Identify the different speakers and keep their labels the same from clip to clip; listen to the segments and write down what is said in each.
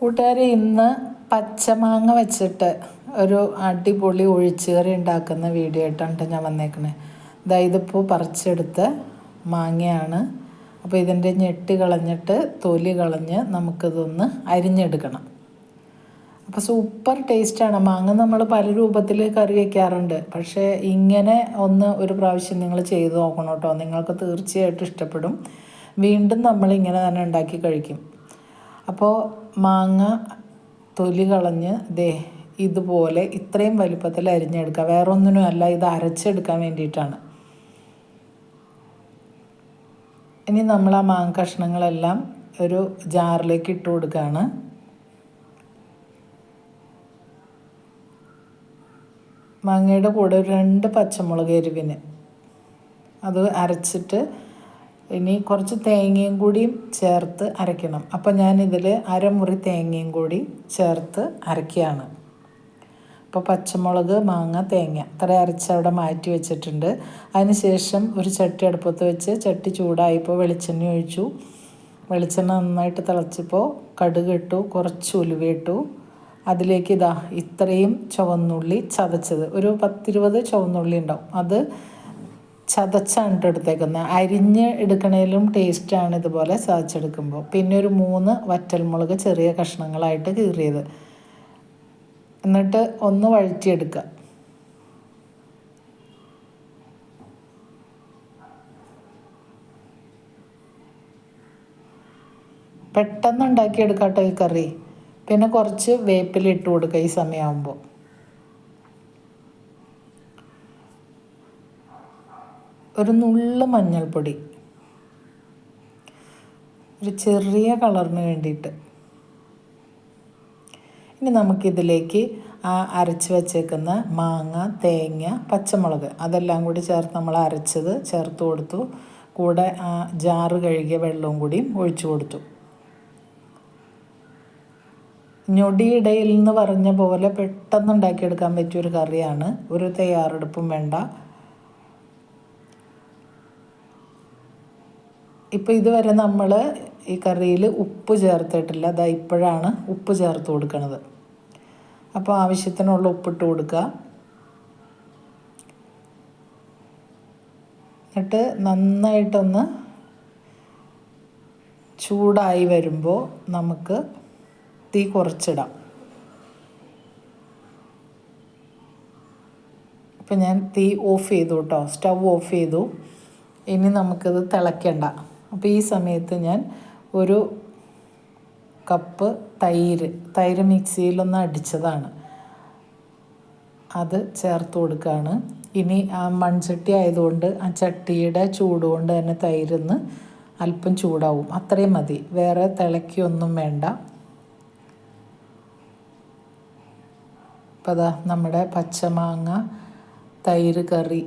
Speaker 1: കൂട്ടുകാരെ ഇന്ന് പച്ചമാങ്ങ വെച്ചിട്ട് ഒരു അടിപൊളി ഒഴിച്ചുകറി ഉണ്ടാക്കുന്ന വീഡിയോ ആയിട്ടാണ് ഞാൻ വന്നേക്കണേ. ഇതാ ഇതിപ്പോൾ പറിച്ചെടുത്ത് മാങ്ങയാണ്. അപ്പോൾ ഇതിന്റെ ഞെട്ടി കളഞ്ഞിട്ട് തൊലി കളഞ്ഞ് നമുക്കിതൊന്ന് അരിഞ്ഞെടുക്കണം. അപ്പോൾ സൂപ്പർ ടേസ്റ്റാണ് മാങ്ങ നമ്മൾ പല രൂപത്തിൽ കറി വയ്ക്കാറുണ്ട് പക്ഷേ ഇങ്ങനെ ഒന്ന് ഒരു പ്രാവശ്യം നിങ്ങൾ ചെയ്ത് നോക്കണം കേട്ടോ. നിങ്ങൾക്ക് തീർച്ചയായിട്ടും ഇഷ്ടപ്പെടും. വീണ്ടും നമ്മൾ ഇങ്ങനെ തന്നെ ഉണ്ടാക്കി കഴിക്കും. അപ്പോൾ മാങ്ങ തൊലി കളഞ്ഞ് ദേ ഇതുപോലെ ഇത്രയും വലിപ്പത്തിൽ അരിഞ്ഞെടുക്കുക. വേറെ ഒന്നിനും അല്ല ഇത് അരച്ചെടുക്കാൻ വേണ്ടിയിട്ടാണ്. ഇനി നമ്മൾ ആ മാങ്ങ കഷ്ണങ്ങളെല്ലാം ഒരു ജാറിലേക്ക് ഇട്ട് കൊടുക്കുകയാണ്. മാങ്ങയുടെ കൂടെ ഒരു രണ്ട് പച്ചമുളക് എരിവിന് അത് അരച്ചിട്ട് ഇനി കുറച്ച് തേങ്ങയും കൂടിയും ചേർത്ത് അരയ്ക്കണം. അപ്പോൾ ഞാനിതിൽ അരമുറി തേങ്ങയും കൂടി ചേർത്ത് അരയ്ക്കുകയാണ്. അപ്പോൾ പച്ചമുളക് മാങ്ങ തേങ്ങ ഇത്ര അരച്ച് അവിടെ മാറ്റി വെച്ചിട്ടുണ്ട്. അതിനുശേഷം ഒരു ചട്ടി അടുപ്പത്ത് വെച്ച് ചട്ടി ചൂടായപ്പോൾ വെളിച്ചെണ്ണ ഒഴിച്ചു. വെളിച്ചെണ്ണ നന്നായിട്ട് തിളച്ചപ്പോൾ കടുക് ഇട്ടു കുറച്ച് ഉലുവ ഇട്ടു. അതിലേക്ക് ഇതാ ഇത്രയും ചുവന്നുള്ളി ചതച്ചത്. ഒരു പത്തിരുപത് ചുവന്നുള്ളി ഉണ്ടാവും. അത് ചതച്ചാണ് എടുത്തേക്കുന്നത് അരിഞ്ഞ് എടുക്കണേലും ടേസ്റ്റാണ് ഇതുപോലെ ചതച്ചെടുക്കുമ്പോൾ. പിന്നെ ഒരു മൂന്ന് വറ്റൽമുളക് ചെറിയ കഷ്ണങ്ങളായിട്ട് കീറിയത്. എന്നിട്ട് ഒന്ന് വഴറ്റിയെടുക്കുക. പെട്ടെന്ന് ഉണ്ടാക്കിയെടുക്കാട്ടോ ഈ കറി. പിന്നെ കുറച്ച് വേപ്പിലിട്ട് കൊടുക്കുക ഈ സമയമാകുമ്പോൾ ഒരു നുള്ള മഞ്ഞൾപ്പൊടി. ഒരു ചെറിയ കളറിന് വേണ്ടിയിട്ട്. ഇനി നമുക്കിതിലേക്ക് ആ അരച്ച് വെച്ചേക്കുന്ന മാങ്ങ തേങ്ങ പച്ചമുളക് അതെല്ലാം കൂടി ചേർത്ത് നമ്മൾ അരച്ചത് ചേർത്ത് കൊടുത്തു. കൂടെ ആ ജാറ് കഴുകിയ വെള്ളവും കൂടിയും ഒഴിച്ചു കൊടുത്തു. ഞൊടിയിടയിൽ എന്ന് പറഞ്ഞ പോലെ പെട്ടെന്ന് ഉണ്ടാക്കിയെടുക്കാൻ പറ്റിയൊരു കറിയാണ്. ഒരു തയ്യാറെടുപ്പും വേണ്ട. ഇപ്പോൾ ഇതുവരെ നമ്മൾ ഈ കറിയിൽ ഉപ്പ് ചേർത്തിട്ടില്ല. അതാ ഇപ്പോഴാണ് ഉപ്പ് ചേർത്ത് കൊടുക്കുന്നത് അപ്പോൾ ആവശ്യത്തിനുള്ള ഉപ്പിട്ട് കൊടുക്കുക എന്നിട്ട് നന്നായിട്ടൊന്ന് ചൂടായി വരുമ്പോൾ നമുക്ക് തീ കുറച്ചിടാം. ഇപ്പം ഞാൻ തീ ഓഫ് ചെയ്തു കേട്ടോ. സ്റ്റൗ ഓഫ് ചെയ്തു. ഇനി നമുക്കിത് തിളയ്ക്കണ്ട അപ്പോൾ ഈ സമയത്ത് ഞാൻ ഒരു കപ്പ് തൈര് തൈര് മിക്സിയിലൊന്ന് അടിച്ചതാണ്. അത് ചേർത്ത് കൊടുക്കുകയാണ് ഇനി ആ മൺചട്ടി ആയതുകൊണ്ട് ആ ചട്ടിയുടെ ചൂടുകൊണ്ട് തന്നെ തൈരൊന്ന് അല്പം ചൂടാവും. അത്രയും മതി. വേറെ തിളക്കിയൊന്നും വേണ്ട. അപ്പോൾ അതാ നമ്മുടെ പച്ചമാങ്ങ തൈര് കറി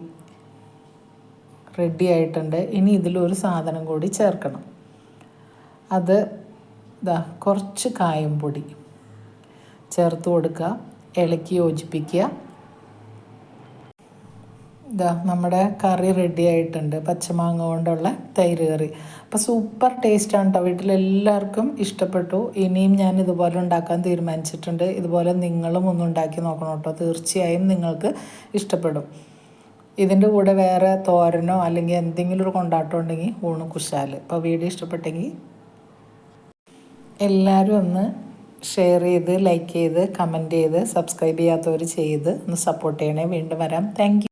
Speaker 1: റെഡി ആയിട്ടുണ്ട്. ഇനി ഇതിലൊരു സാധനം കൂടി ചേർക്കണം. അത് ഇതാ കുറച്ച് കായം പൊടി ചേർത്ത് കൊടുക്കുക. ഇളക്കി യോജിപ്പിക്കുക. ഇതാ നമ്മുടെ കറി റെഡി ആയിട്ടുണ്ട്. പച്ചമാങ്ങ കൊണ്ടുള്ള തൈര് കറി. അപ്പോൾ സൂപ്പർ ടേസ്റ്റാണ് കേട്ടോ വീട്ടിലെല്ലാവർക്കും ഇഷ്ടപ്പെട്ടു. ഇനിയും ഞാൻ ഇതുപോലെ ഉണ്ടാക്കാൻ തീരുമാനിച്ചിട്ടുണ്ട്. ഇതുപോലെ നിങ്ങളും ഒന്ന് ഉണ്ടാക്കി നോക്കണം കേട്ടോ തീർച്ചയായും നിങ്ങൾക്ക് ഇഷ്ടപ്പെടും. ഇതിന്റെ കൂടെ വേറെ തോരനോ അല്ലെങ്കിൽ എന്തെങ്കിലും ഒരു കൊണ്ടാട്ടം ഉണ്ടെങ്കിൽ ഊണ് കുശാൽ അപ്പോൾ വീഡിയോ ഇഷ്ടപ്പെട്ടെങ്കിൽ എല്ലാവരും ഒന്ന് ഷെയർ ചെയ്ത് ലൈക്ക് ചെയ്ത് കമന്റ് ചെയ്ത് സബ്സ്ക്രൈബ് ചെയ്യാത്തവർ ചെയ്ത് ഒന്ന് സപ്പോർട്ട് ചെയ്യണേ. വീണ്ടും വരാം. താങ്ക്